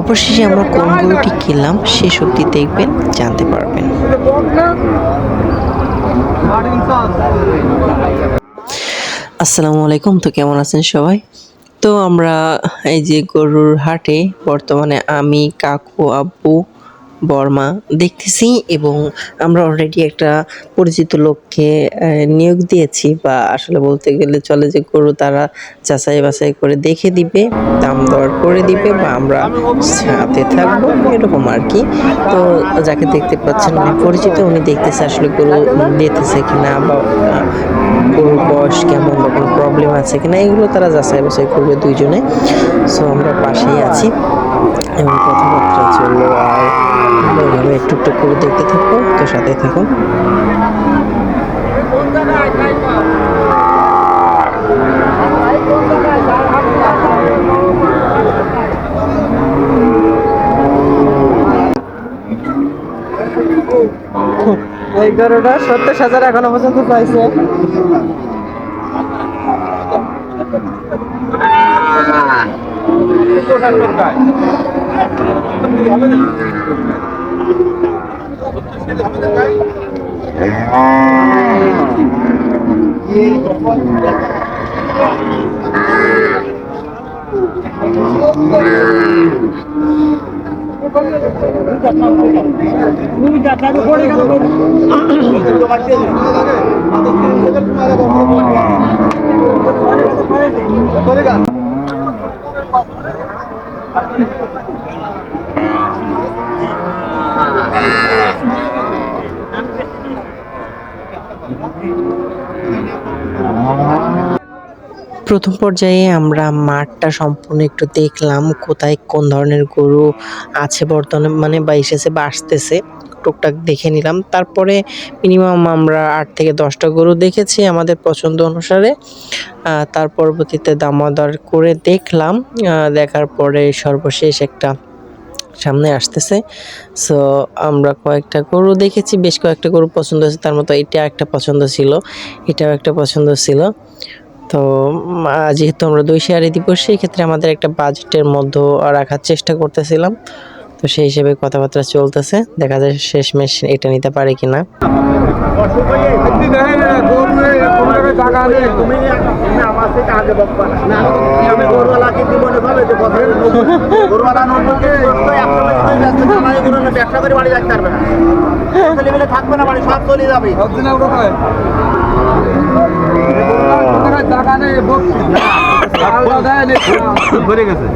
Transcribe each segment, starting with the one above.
অবশেষে আমরা কোন গরুটি কিনলাম সে সত্যি দেখবেন, জানতে পারবেন। আসসালামু আলাইকুম, তো কেমন আছেন সবাই? তো আমরা এই যে গরুর হাটে, বর্তমানে আমি, কাকু, আব্বু বর্মা দেখতেছি এবং আমরা অলরেডি একটা পরিচিত লোককে নিয়োগ দিয়েছি বা আসলে বলতে গেলে চলে যে গরু তারা যাচাই বাছাই করে দেখে দিবে, দাম দর করে দিবে বা আমরা সাথে থাকব, এরকম আর কি। তো যাকে দেখতে পাচ্ছেন উনি পরিচিত, উনি দেখতেছে আসলে গরু দিতেছে কিনা বা গরুর বয়স কেমন বা কোনো প্রবলেম আছে কিনা, এগুলো তারা যাচাই বাছাই করবে দুইজনে। সো আমরা পাশেই আছি। এবং কথাবার্তা চলল আর আমরা একটু একটু করে দেখতে থাকব তো সাথে থাকুন এই গরুটা সত্তর হাজার এখনও পর্যন্ত পাইছে। করেগা প্রথম পর্যায়ে আমরা মাঠটা সম্পূর্ণ একটু দেখলাম কোথায় কোন ধরনের গরু আছে বর্তমানে মানে বা এসেছে বা আসতেছে। টুকটাক দেখে নিলাম। তারপরে মিনিমাম আমরা আট থেকে দশটা গরু দেখেছি আমাদের পছন্দ অনুসারে। তার পরবর্তীতে দামাদার করে দেখলাম। দেখার পরে সর্বশেষ একটা সামনে আসতেছে। সো আমরা কয়েকটা গরু দেখেছি, বেশ কয়েকটা গরু পছন্দ হয়েছে, তার মতো এটা একটা পছন্দ ছিল, এটাও একটা পছন্দ ছিল। তো যেহেতু আমরা দুই শেয়ারে দিব, সেই ক্ষেত্রে আমাদের একটা বাজেটের মধ্যে রাখার চেষ্টা করতেছিলাম। তো সেই হিসেবে কথাবার্তা চলতেছে দেখা যায় শেষ শেষমেশ এটা নিতে পারে কিনা ব্যবসা করে বাড়ি যাইতে পারবে না থাকবে না বাড়ি সব চলে যাবে ভরে গেছে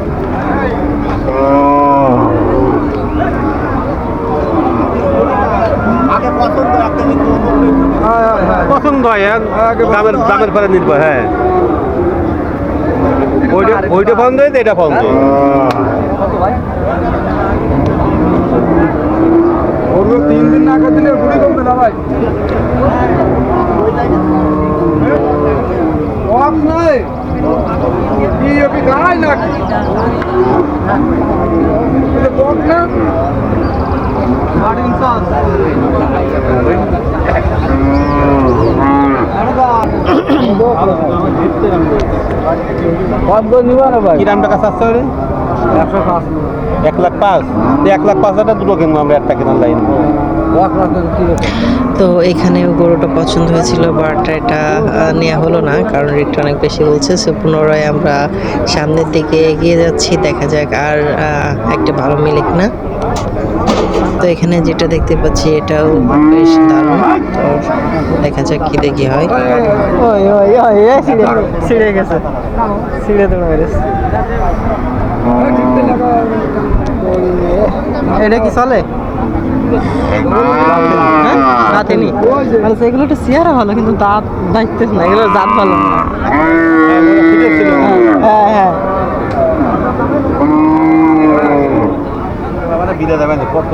আগে পছন্দ একটা কিন্তু পছন্দ হয় হ্যাঁ। দামের দামের পরে নির্ভর হ্যাঁ। ওইটা ওইটা পছন্দ হয়েছে এটা পছন্দ তিন দিন না দিলে গুড়ি কমবে না ভাই। অফ নাই। কি অভি গায় না বক না? কি টাকা চাচ্ছে ওরে? এক লাখ পাঁচ। তো এক লাখ পাঁচ হাজার দুটো কিনবো আমরা একটা কেনার লাইন। তো এখানেও গরুটা পছন্দ হয়েছিল বাট এটা নেওয়া হলো না কারণ রেটটা অনেক বেশি বলছে। সো পুনরায় আমরা সামনের দিকে এগিয়ে যাচ্ছি দেখা যাক আর আহ, একটা ভালো মিলে কিনা। তো এখানে যেটা দেখতে পাচ্ছি এটাও বেশ দারুণ। তো দেখা যাক কি দেখি হয়। ওই ওই ওই ছিঁড়ে ছিঁড়ে গেছে। ছিঁড়ে দৌড়ে মেরেছে এটা কি চলে? হ্যাঁ? দাঁতে মানে সেগুলো একটু চেয়ারা ভালো কিন্তু দাঁত দাঁততেছে না এগুলো দাঁত ভালো না। হ্যাঁ হ্যাঁ। কত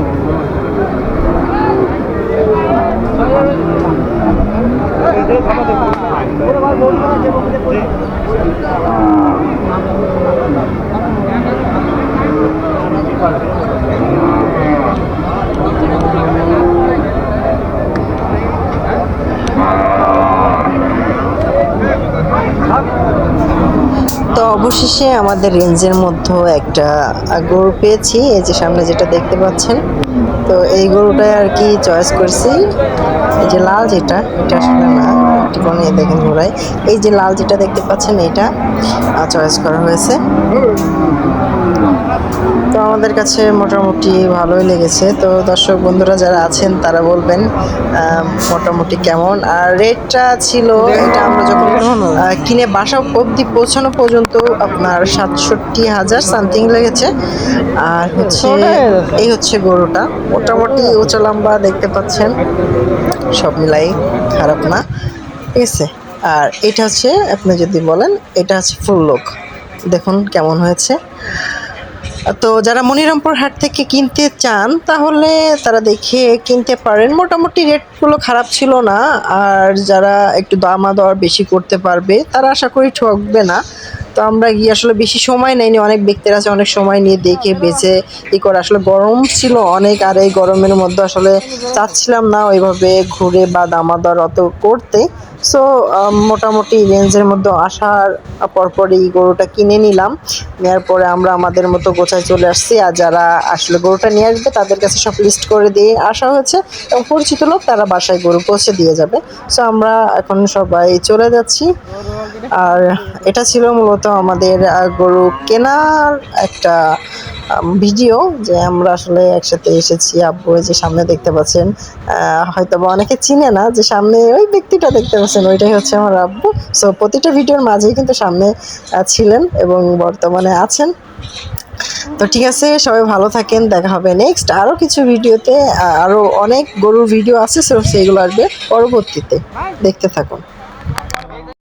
তো অবশেষে আমাদের রেঞ্জের মধ্যে একটা গরু পেয়েছি, এই যে সামনে যেটা দেখতে পাচ্ছেন। তো এই গরুটাই আর কি চয়েস করছি। এই যে লাল যেটা, এটা আসলে না, একটু নিয়ে দেখেন ওরাই এই যে লাল যেটা দেখতে পাচ্ছেন, এটা চয়েস করা হয়েছে। তো আমাদের কাছে মোটামুটি ভালোই লেগেছে। তো দর্শক বন্ধুরা যারা আছেন, তারা বলবেন মোটামুটি কেমন। আর রেটটা ছিল, এটা আমরা যখন কিনে বাসা অবধি পৌঁছানো পর্যন্ত আপনার সাতষট্টি হাজার সামথিং লেগেছে। আর হচ্ছে এই হচ্ছে গরুটা। মোটামুটি উঁচা লম্বা দেখতে পাচ্ছেন। সব মিলাই খারাপ না। ঠিক আছে? আর এটা হচ্ছে, আপনি যদি বলেন, এটা হচ্ছে ফুল লোক। দেখুন কেমন হয়েছে। তো যারা মনিরামপুর হাট থেকে কিনতে চান, তাহলে তারা দেখে কিনতে পারেন। মোটামুটি রেটগুলো খারাপ ছিল না, আর যারা একটু দামা দর বেশি করতে পারবে, তারা আশা করি ঠকবে না। তো আমরা গিয়ে আসলে বেশি সময় নেয়নি অনেক ব্যক্তির আছে, অনেক সময় নিয়ে দেখে, বেছে, ই করে। আসলে গরম ছিল অনেক, আর এই গরমের মধ্যে আসলে চাচ্ছিলাম না ওইভাবে ঘুরে বা দামাদর অত করতে। সো মোটামুটি রেঞ্জের মধ্যে আসার পরপরই গরুটা কিনে নিলাম। নেওয়ার পরে আমরা আমাদের মতো গোছায় চলে আসছি। আর যারা আসলে গরুটা নিয়ে আসবে, তাদের কাছে সব লিস্ট করে দিয়ে আসা হয়েছে। এবং পরিচিত লোক তারা বাসায় গরু পৌঁছে দিয়ে যাবে। সো আমরা এখন সবাই চলে যাচ্ছি। আর এটা ছিল মূলত আমাদের গরু কেনার একটা ভিডিও যে আমরা আসলে একসাথে এসেছি। আব্বু যে সামনে দেখতে পাচ্ছেন হয়তো বা অনেকে চিনে না যে সামনে ওই ব্যক্তিটা দেখতে পাচ্ছেন, ওইটাই হচ্ছে আমার আব্বু। সো প্রতিটা ভিডিওর মাঝেই কিন্তু সামনে ছিলেন এবং বর্তমানে আছেন। তো ঠিক আছে, সবাই ভালো থাকেন, দেখা হবে নেক্সট আরও কিছু ভিডিওতে। আরও অনেক গরুর ভিডিও আছে সো সেইগুলো আসবে পরবর্তীতে। দেখতে থাকুন।